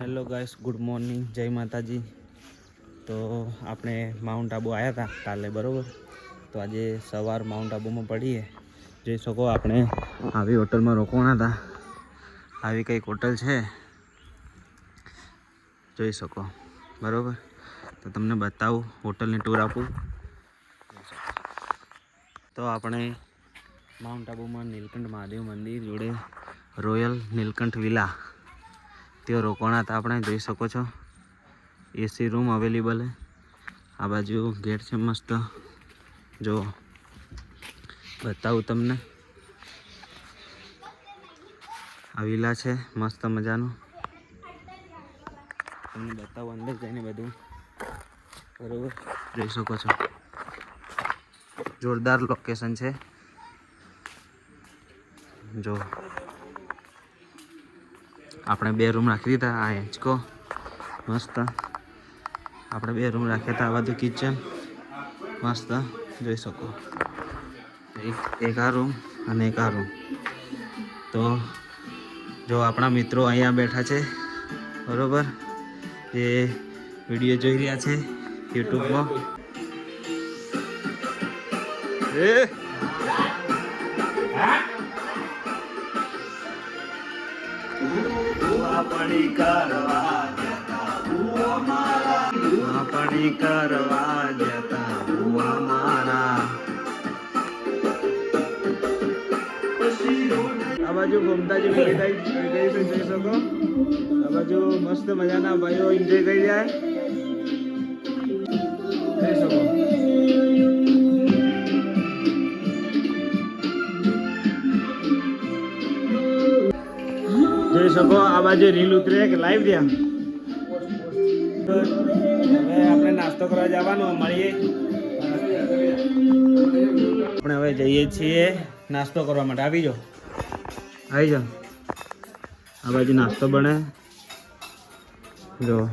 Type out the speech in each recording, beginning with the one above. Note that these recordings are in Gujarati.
હેલો ગાઈસ ગુડ મોર્નિંગ જય માતાજી. તો આપણે માઉન્ટ આબુ આવ્યા હતા કાલે, બરાબર? તો આજે સવાર માઉન્ટ આબુમાં પડીએ. જોઈ શકો આપણે આવી હોટલમાં રોકવાના હતા આવી કંઈક હોટલ છે. જોઈ શકો. બરાબર? તો તમને બતાવું હોટલની ટૂર આપું. તો આપણે માઉન્ટ આબુમાં નીલકંઠ મહાદેવ મંદિર જોડે રોયલ નીલકંઠ વિલા ત્યાં રોકાણા હતા આપણે જોઈ શકો છો. એસી રૂમ અવેલેબલ આ બાજુ ગેટ છે મસ્ત. જો, બતાવું તમને. આ વિલા છે, મસ્ત મજાનું. તમને બતાવું અંદર જઈને બધું. બરોબર? જોઈ શકો છો. જોરદાર લોકેશન છે. જો આપણે બે રૂમ રાખી દીધા, આ હેંચકો, મસ્ત. આપણે બે રૂમ રાખ્યા હતા, આ બધું કિચન મસ્ત, જોઈ શકો. એક એક આ રૂમ અને એક આ રૂમ તો જો આપણા મિત્રો અહીંયા બેઠા છે, બરોબર? એ વીડિયો જોઈ રહ્યા છે યુટ્યુબમાં. એ! આપણી કરવા જતા આ બાજુ ગઈ છે જોઈ શકો આ બાજુ મસ્ત મજાના ભાઈઓ એન્જોય કરી રહ્યા જોઈ શકો આ બાજુ રીલ ઉતરે કે લાઈવ ત્યાં હવે આપણે નાસ્તો કરવા જવાનો, મળીએ. આપણે હવે જઈએ છીએ નાસ્તો કરવા માટે. આવી જાઓ. આવી જાઓ. આ બાજુ નાસ્તો બને. જો.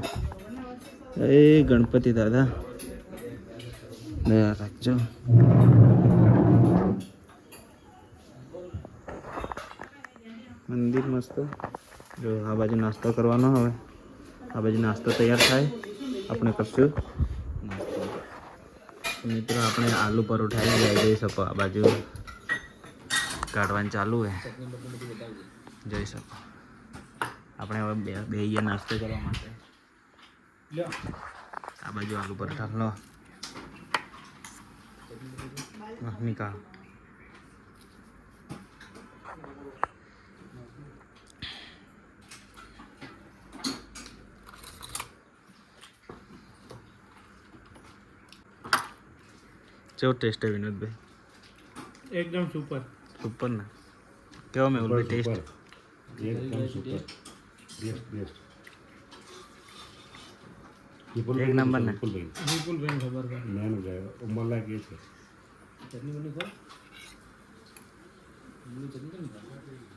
એ ગણપતિ દાદા. રાખજો મંદિર મસ્ત. જો આ બાજુ નાસ્તો કરવાનો હવે. આ બાજુ નાસ્તો તૈયાર થાય. આપણે કરશું. મિત્રો, આપણે આલુ પરોઠા લઈ જઈ શકો આ બાજુ. કાઢવાનું ચાલુ હે. જોઈ શકો આપણે હવે બે બે નાસ્તો કરવા માટે. આ બાજુ આલુ પરોઠા લો. નિકાળ કેવો ટેસ્ટ છે વિનોદભાઈ એકદમ સુપર સુપર ને કેવો મેહુલભાઈ ટેસ્ટ એકદમ સુપર બેસ્ટ બેસ્ટ એક નંબર ને વિપુલભાઈ વિપુલભાઈ ખબર પડે મેન ઉંમરલા કે છે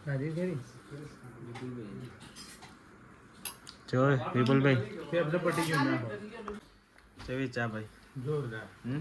હાજી ખરી જો વિપુલભાઈ શબ્દ પટી ગયું ના હોય. કેવી ચા ભાઈ જોરદાર હમ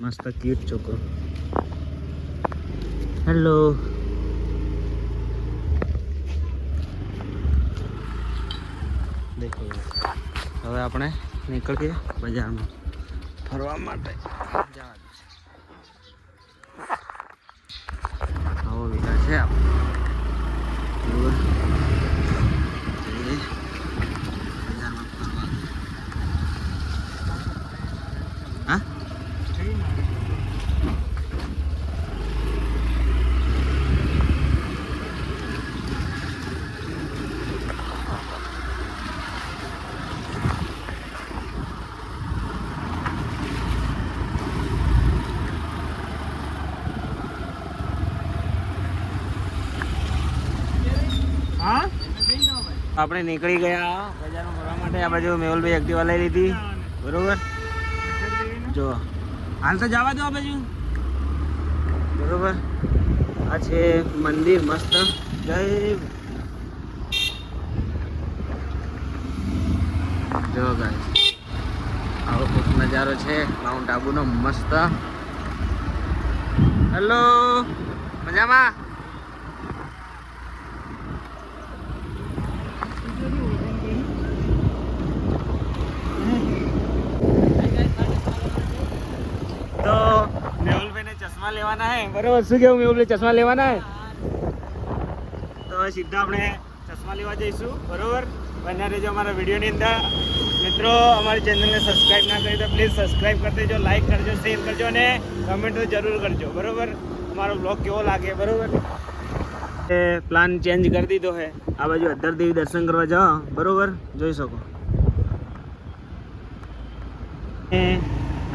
મસ્ત ક્યુટ છોકરો. હેલો દેખો, હવે આપણે નીકળીએ બજારમાં ફરવા માટે. જવાનું છે આવો વિચાર છે આપણો બરોબર જઈએ બજારમાં ફરવા હા હા? આપણે નીકળી ગયા બજારમાં ફરવા માટે. આ બાજુ મેહુલભાઈ એક્ટિવા લઈ લીધી. બરોબર? જો. હાલ તો જવા દો આ બાજુ. બરોબર? આ છે મંદિર મસ્ત. જય જો ગાઈસ આવો કોઈક નજારો છે. માઉન્ટ આબુનો મસ્ત. હેલો મજામાં તો મેહુલભાઈને ચશ્મા લેવાના હે? બરોબર, શું કેવું મેં ચશ્મા લેવાના હે? તો સીધા આપણે ચશ્મા લેવા જઈશું, બરોબર? બન્યા રહેજો અમારા વિડીયોની અંદર. મિત્રો, અમારી ચેનલને સબસ્ક્રાઈબ ના કરી તો પ્લીઝ સબસ્ક્રાઈબ કરી દેજો લાઈક કરજો શેર કરજો અને કમેન્ટ જરૂર કરજો, બરોબર? અમારો બ્લોગ કેવો લાગે, બરોબર? એ પ્લાન ચેન્જ કરી દીધો છે આ બાજુ અધર દેવી દર્શન કરવા જાઓ બરોબર? જોઈ શકો.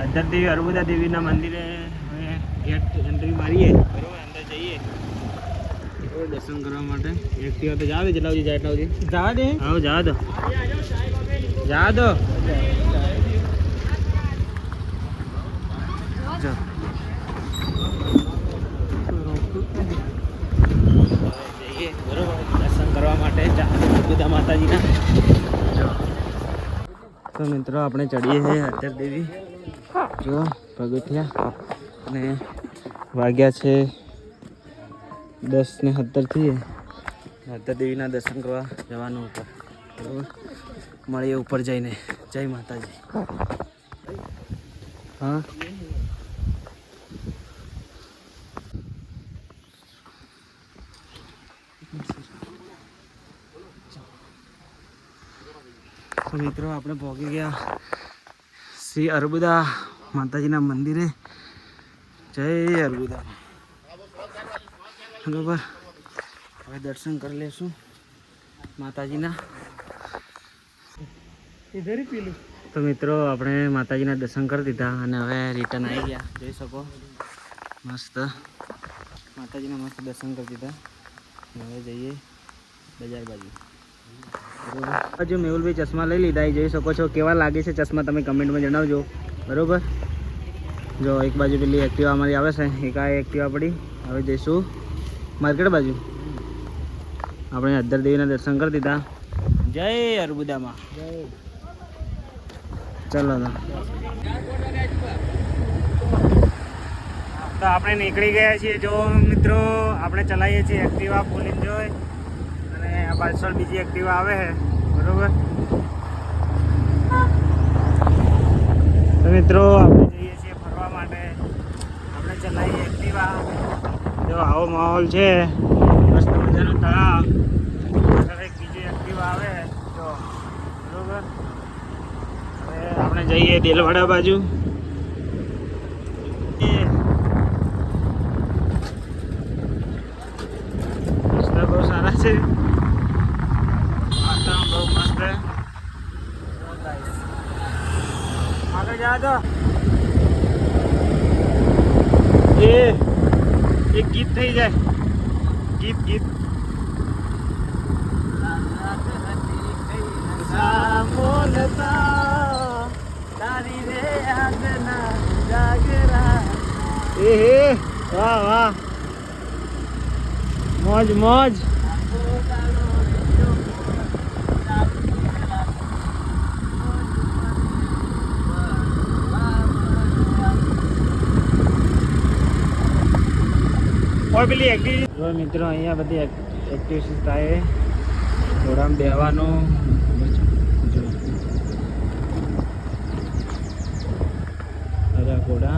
અધર દેવી, અર્બુદા દેવીના મંદિરે ગેટ એન્ટ્રી મારીએ. બરોબર અંદર જઈએ. દર્શન કરવા માટે એકથી તો જાવે જેટલા સુધી જાય એટલા સુધી. જવા દે. આવો જવા દો. જવા દો. જઈએ. બરોબર દર્શન કરવા માટે બધા માતાજીના. તો મિત્રો આપણે ચડીએ છીએ અત્યાર દેવી. જો પગથિયા. અને વાગ્યા છે દસ ને સત્તર થઈએ. માતા દેવીના દર્શન કરવા જવાનું ઉપર બરાબર? મળીએ ઉપર જઈને. જય માતાજી. હા? મિત્રો, આપણે પહોંચી ગયા શ્રી અર્બુદા માતાજીના મંદિરે. જય અર્બુદા. બરોબર હવે દર્શન કરી લેશું માતાજીના. તો મિત્રો આપણે માતાજીના દર્શન કરી દીધા અને હવે રિટર્ન આવી ગયા. જોઈ શકો? મસ્ત. માતાજીના મસ્ત દર્શન કરી દીધા. હવે જઈએ બજાર બાજુ. હજુ મેહુલભાઈ ચશ્મા લઈ લીધા. એ જોઈ શકો છો કેવા લાગે છે ચશ્મા તમે કમેન્ટમાં જણાવજો. બરોબર? જો એક બાજુ પેલી એક્ટિવા અમારી આવે છે, એક આ એક્ટિવા પડી. હવે જઈશું માર્કેટ બાજુ. આપણે અદ્દર દેવીના દર્શન કરી દીધા. જય અર્બુદામાં. ચાલો તો. આપણે નીકળી ગયા છીએ. જો મિત્રો, આપણે ચલાવીએ છીએ એક્ટિવા ફૂલ એન્જોય. અને પાછળ બીજી એક્ટિવા આવે છે. બરોબર? મિત્રો, આપણે જઈએ છીએ ફરવા માટે ચલાવીએ એક્ટિવા. જો આવો માહોલ છે, મસ્ત મજાનો તળાવ. એક બીજી એક્ટિવા આવે તો બરોબર? હવે આપણે જઈએ દેલવાડા બાજુ એ રસ્તા બહુ સારા છે વાતાવરણ બહુ મસ્ત છે આગળ જા તો એ એક ગીત થઈ જાય ગીત ગીત. એ વાહ વાહ. મોજ મોજ. ઓર પેલી એક્ટિવિટી જો મિત્રો અહીંયા બધી એક્ટિવિટીઝ થાય. ઘોડામાં બેહવાનું. અરે ઘોડા.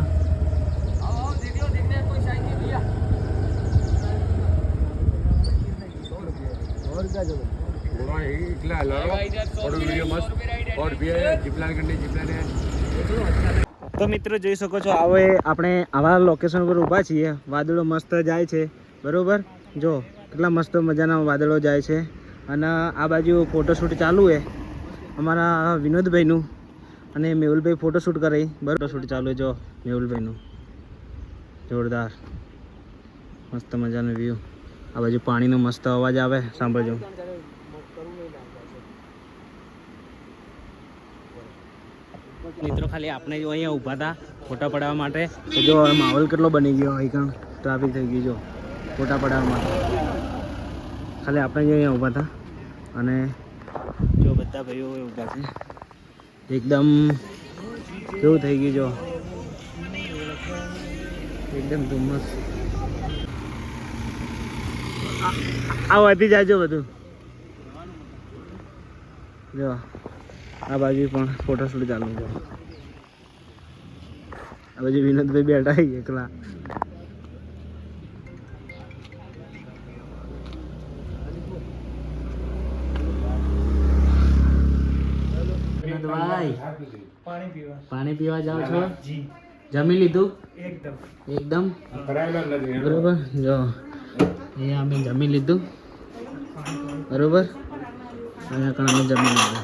તો મિત્રો જોઈ શકો છો હવે આપણે આવા લોકેશન પર ઊભા છીએ. વાદળો મસ્ત જાય છે, બરોબર? જો, કેટલા મસ્ત મજાના વાદળો જાય છે. અને આ બાજુ ફોટોશૂટ ચાલુ છે, અમારા વિનોદભાઈનું. અને મેહુલભાઈ ફોટોશૂટ કરે બરોબર? શૂટ ચાલુ જો, મેહુલભાઈનું. જોરદાર. મસ્ત મજાનો વ્યૂ આ બાજુ પાણીનો મસ્ત અવાજ આવે, સાંભળજો. મિત્રો ખાલી આપણે જો અહીંયા ઊભા હતા ફોટા પડાવવા માટે. તો જો હવે માહોલ કેટલો બની ગયો અહીં ટ્રાફિક થઈ ગયું જો. ફોટા પડાવવા માટે. ખાલી આપણે જો અહીંયા ઊભા હતા અને જો બધા ભાઈઓ ઊભા છે. એકદમ કેવું થઈ ગયું જો. એકદમ ધુમ્મસ. આ વધી જાજો બધું. જો. આ બાજુ પણ ફોટોશૂટ ચાલુ છે. આ બાજુ વિનોદભાઈ બેઠા એકલા. વિનોદભાઈ પાણી પીવા. જાઓ છો? જમી લીધું? એકદમ. બરોબર જો અહીંયા અમે જમી લીધું. બરોબર? અહીંયા કણ અમે જમી લીધું.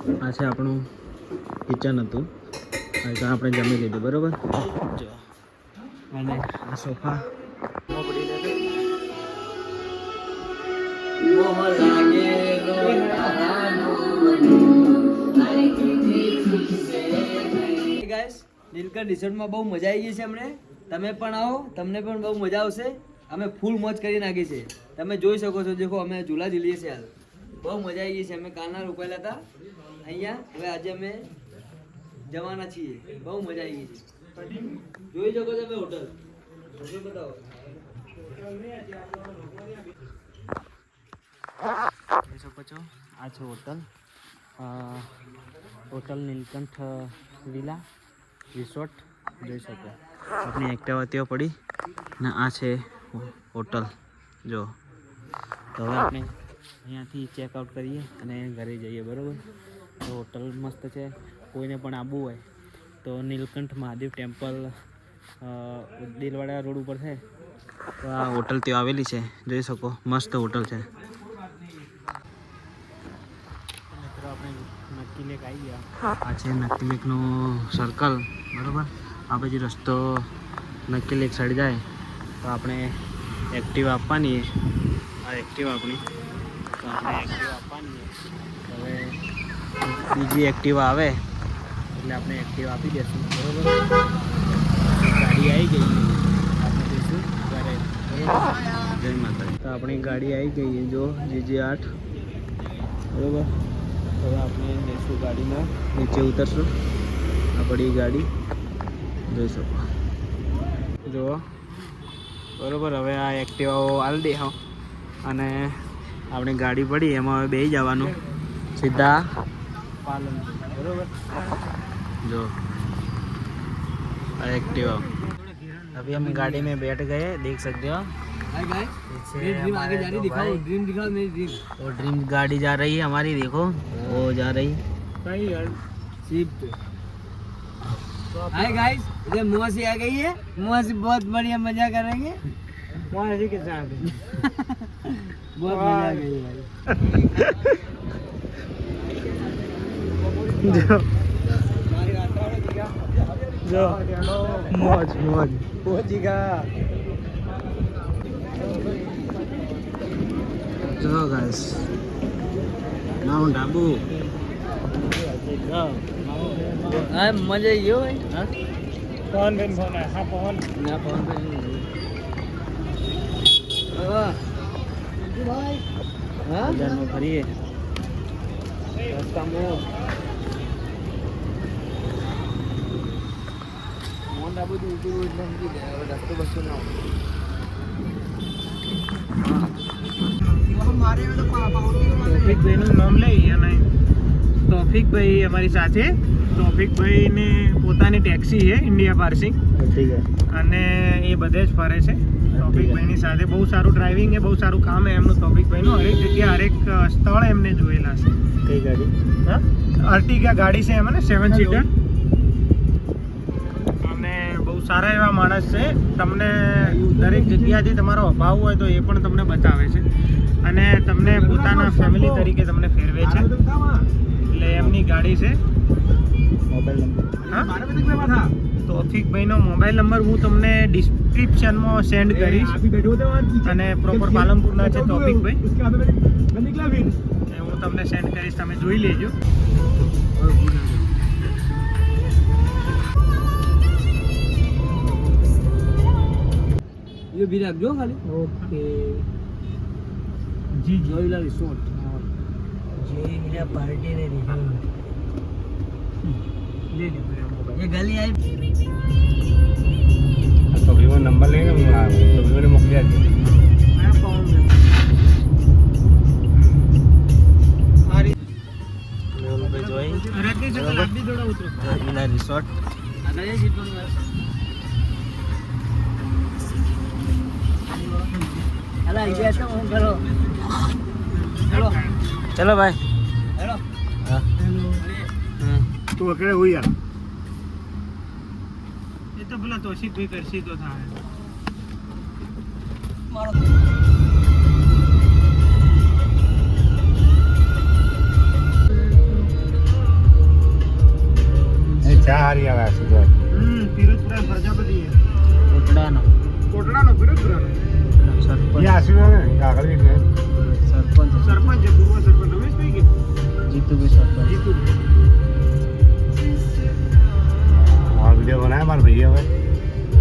આ છે આપણું કિચન હતું. કણ આપણે જમી લીધું, બરોબર? જો અને આ સોફા. રિસોર્ટમાં બહુ મજા આવી ગઈ છે અમને. તમે પણ આવો, તમને પણ બહુ મજા આવશે. અમે ફૂલ મોજ કરી નાખી છે. તમે જોઈ શકો છો, દેખો, અમે ઝૂલા છીએ હાલ. બહુ મજા આવી ગઈ છે, અમે કાલના રોકાયેલા હતા. અહીંયા હવે આજે અમે જવાના છીએ. બહુ મજા આવી ગઈ છે. જોઈ શકો તમે હોટલ બતાવો. જોઈ આ છે hotel hotel Neelkanth villa resort જોઈ શકો. આપણી એક્ટિવા ત્યાં પડી. ને આ છે હોટલ જો. તો હવે આપણે અહીંયાથી ચેકઆઉટ કરીએ અને ઘરે જઈએ, બરાબર? તો હોટલ મસ્ત છે. કોઈને પણ આવવું હોય તો નીલકંઠ મહાદેવ ટેમ્પલ દિલવાડા રોડ ઉપર છે. તો આ હોટલ ત્યાં આવેલી છે. જોઈ શકો મસ્ત હોટલ છે. મિત્રો આપણે નક્કી લેક આવી ગયા. આ છે નક્કી લેકનું સર્કલ બરાબર? આ પછી રસ્તો નક્કી લેક સાઈડ જાય. તો આપણે એક્ટિવા આપવાની. આ એક્ટિવા આપણી. તો આપણે એક્ટિવા આપવાની. હવે બીજી એક્ટિવા આવે એટલે આપણે એક્ટિવા આપી દઈશું બરાબર? ગાડી આવી ગઈ. આપણે દઈશું ઘરે જય માતા તો આપણી ગાડી આવી ગઈ છે જો જીજી આઠ. બરાબર? હવે આપણે જઈશું ગાડીમાં નીચે ઉતરશું. આપણી ગાડી. જોઈ શકો. જુઓ. બરાબર હવે આ એક્ટિવાઓ હાલ દે અને આપણી ગાડી પડી એમાં હવે બેસી જવાનું. સીધા. પાલન બરાબર જો આ एक्टिवा अभी हम गाड़ी में बैठ गए देख सकते हो हाय गाइस पीछे मेरी ड्रीम आगे हमारे जा रही दो दिखाओ भाई। ड्रीम दिखाओ मेरी ड्रीम वो ड्रीम गाड़ी जा रही है हमारी देखो वो जा रही કઈ યાર स्विफ्ट हाय गाइस इधर मौसी आ गई है मौसी बहुत बढ़िया मजा करेंगे મારા કે સાથ बहुत मजा आ गई है જો. જો. મોજ મોજ. પહોંચી ગયા જો ગાઈસ નામ ડાબુ આ મજા ગયો ભાઈ. હા? ફોન मोड़ બધું ઊંચું એટલે સમજી ગયા હવે રસ્તો બસ્તો ના નામ લઈ અને તોફિકભાઈ અમારી સાથે. તોફિકભાઈને પોતાની ટેક્સી છે ઇન્ડિયા પાર્સિંગ. અને એ બધે જ ફરે છે. તોફિકભાઈની સાથે બહુ સારું ડ્રાઇવિંગ એ બહુ સારું કામ છે એમનું તોફિકભાઈનું હરેક જગ્યા હરેક સ્થળ એમને જોયેલા છે. કઈ ગાડી? હા? અર્ટિગા ગાડી છે એમાં ને સેવન સીટર સારા એવા માણસ છે. તમને દરેક જગ્યાથી તમારો અભાવ હોય તો એ પણ તમને બતાવે છે. અને તમને પોતાના ફેમિલી તરીકે તમને ફેરવે છે. એટલે એમની ગાડી છે. તોફિકભાઈનો મોબાઈલ નંબર હું તમને ડિસ્ક્રિપ્શનમાં સેન્ડ કરીશ. અને પ્રોપર પાલનપુરના છે તોફિકભાઈ એ હું તમને સેન્ડ કરીશ તમે જોઈ લેજો. એ બી રાખજો ખાલી. ઓકે. જી જોઈલા રિસોર્ટ જે હીરા પાર્ટી ને લે લે મોબાઈલ. એ ગલી આવી છોકરીનો નંબર લઈને હું આવ્યો છોકરીઓને મોકલી આપજો જોઈ રિસોર્ટ ચલો ભાઈ. હેલો. હા. હમ. તું અકડે હોય યાર એ તો પેલા તોશી ભાઈ કરશી તો થાય. મારો એ ચા હારી આવે છે હમ પિરોજપુરા પ્રજાપતિ. કોટડાનો. કોટડાનો પિરોજપુરાનો એ સરપંચ. સરપંચ. પૂર્વ સરપંચ. રમેશભાઈ કે જીતુભાઈ સરપંચ. જીતુ આ વીડિયો બનાવ્યા મારા ભાઈ હવે.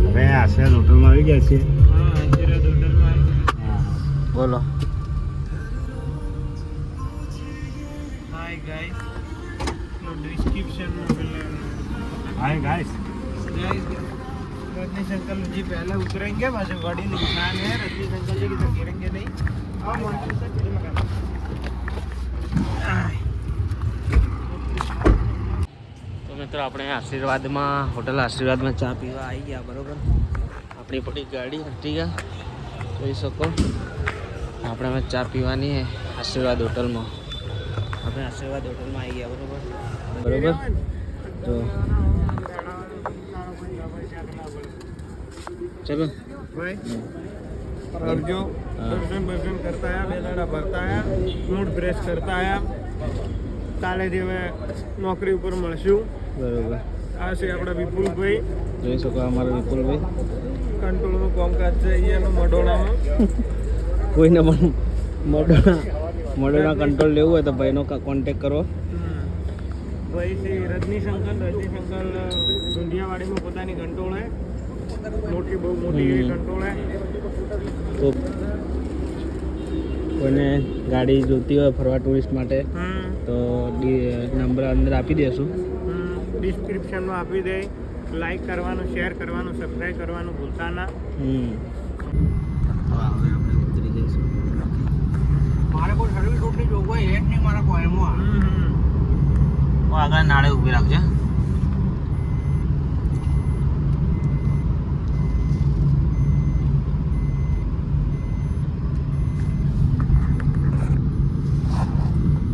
હવે આશીર્વાદ હોટલમાં આવી ગયા છીએ. બોલો. Hi guys description hi guys guys Rajneesh uncle ji पहले उतरेंगे वैसे गाड़ी निशान है रजनीश अंकल जी किधर गिरेंगे नहीं अब मॉन्सून से चले मगर તો મિત્રો આપણે આશીર્વાદમાં હોટલ આશીર્વાદમાં ચા પીવા આવી ગયા બરોબર આપણી પડી ગાડી હટી ગયા જોઈ શકો આપણે હવે ચા પીવાની છે આશીર્વાદ હોટલમાં આપણે આશીર્વાદ હોટલમાં આવી ગયા બરોબર બરોબર તો ચલો અર્જો દર્શન બર્શન કરતા આવ્યા બે દાડા ભરતા આવ્યા મૂડ ફ્રેશ કરતા આવ્યા કાલેથી હવે નોકરી ઉપર મળશું બરોબર આ છે આપણા વિપુલભાઈ જોઈ શકો અમારા વિપુલભાઈ કંટ્રોલનું કામકાજ છે અહીંયાનું મડોણામાં કોઈને પણ મડોણા મડોણા કંટ્રોલ લેવું હોય તો ભાઈનો કોન્ટેક કરો ભાઈ શ્રી રજનીશંકર રજનીશંકર ઢુંઢિયાવાડીમાં પોતાની કંટ્રોલ હે મોટી બહુ મોટી કંટ્રોલ તો કોઈને ગાડી જોતી હોય ફરવા ટુરિસ્ટ માટે તો નંબર અંદર આપી દેશું. ડિસ્ક્રિપ્શનમાં આપી દે. લાઈક કરવાનું શેર કરવાનું સબસ્ક્રાઈબ કરવાનું ભૂલતા ના. મારે કોઈ સર્વિસ રોડની જોગવાઈ હે જ નહીં મારા કોઈમાં આગળ નાળે ઊભી રાખજો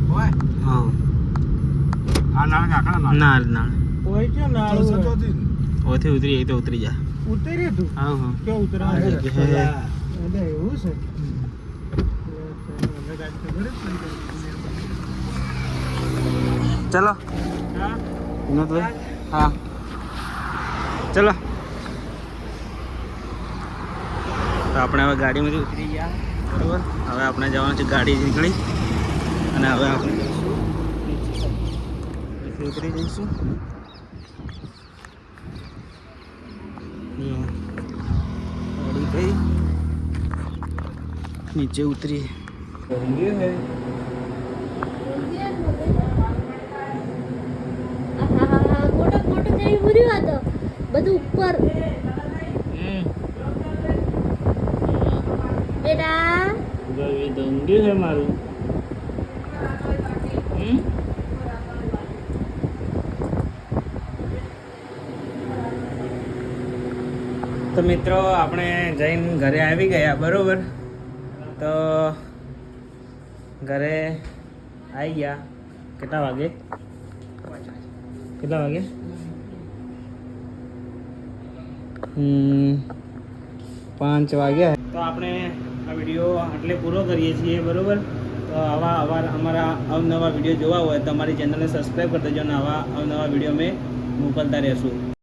ઓય હા આ ના નાળ ઓય કે નાળ ઓથી ઉતરી એ તો ઉતરી જા ઉતરી તું? હા હા. કે ઉતરા જગ્યાએ એવું છે? ચલો. હા? વિનોદભાઈ હા. ચલો. તો આપણે હવે ગાડીમાંથી ઉતરી ગયા. બરોબર? હવે આપણે જવાનું છે ગાડી નીકળી. અને હવે આપણે. નીચે ઉતરી જઈશું ગાડી ગઈ. નીચે ઉતરી. બધું ઉપર બેટા દંગે છે મારું. તો મિત્રો, આપણે જઈને ઘરે આવી ગયા, બરાબર? તો ઘરે આવી ગયા. કેટલા વાગે? કેટલા વાગે? પાંચ વાગ્યા. તો આપણે આ વીડિયો આટલે પૂરો કરીએ છીએ, બરાબર? તો આવા આવા અમારા અવનવા વીડિયો જોવા હોય તો અમારી ચેનલને સબસ્ક્રાઈબ કરી દેજો અને આવા અવનવા વીડિયો અમે મોકલતા રહેશું.